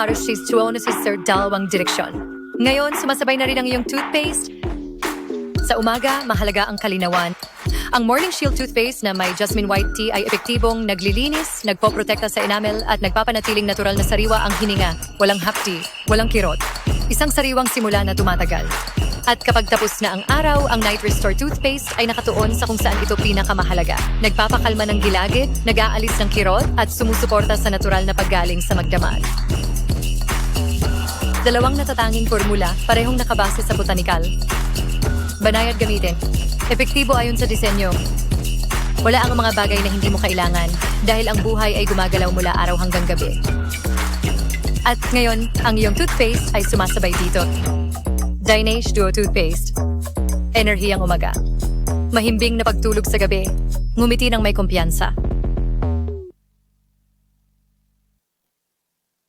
para siya sa dalawang direksyon. Ngayon, sumasabay na rin ang iyong toothpaste. Sa umaga, mahalaga ang kalinawan. Ang Morning Shield toothpaste na may jasmine white tea ay epektibong naglilinis, nagpoprotekta sa enamel at nagpapanatiling natural na sariwa ang hininga. Walang hapti, walang kirot. Isang sariwang simula na tumatagal. At kapag tapos na ang araw, ang Night Restore toothpaste ay nakatuon sa kung saan ito pinakamahalaga. Nagpapakalma ng gilagid, nag-aalis ng kirot, at sumusuporta sa natural na paggaling sa magdamag. Dalawang natatanging formula, parehong nakabase sa botanikal. Banayad gamitin. Epektibo ayon sa disenyo. Wala ang mga bagay na hindi mo kailangan dahil ang buhay ay gumagalaw mula araw hanggang gabi. At ngayon, ang iyong toothpaste ay sumasabay dito. Dynage Duo Toothpaste. Enerhiyang umaga. Mahimbing na pagtulog sa gabi. Ngumiti ng may kumpiyansa.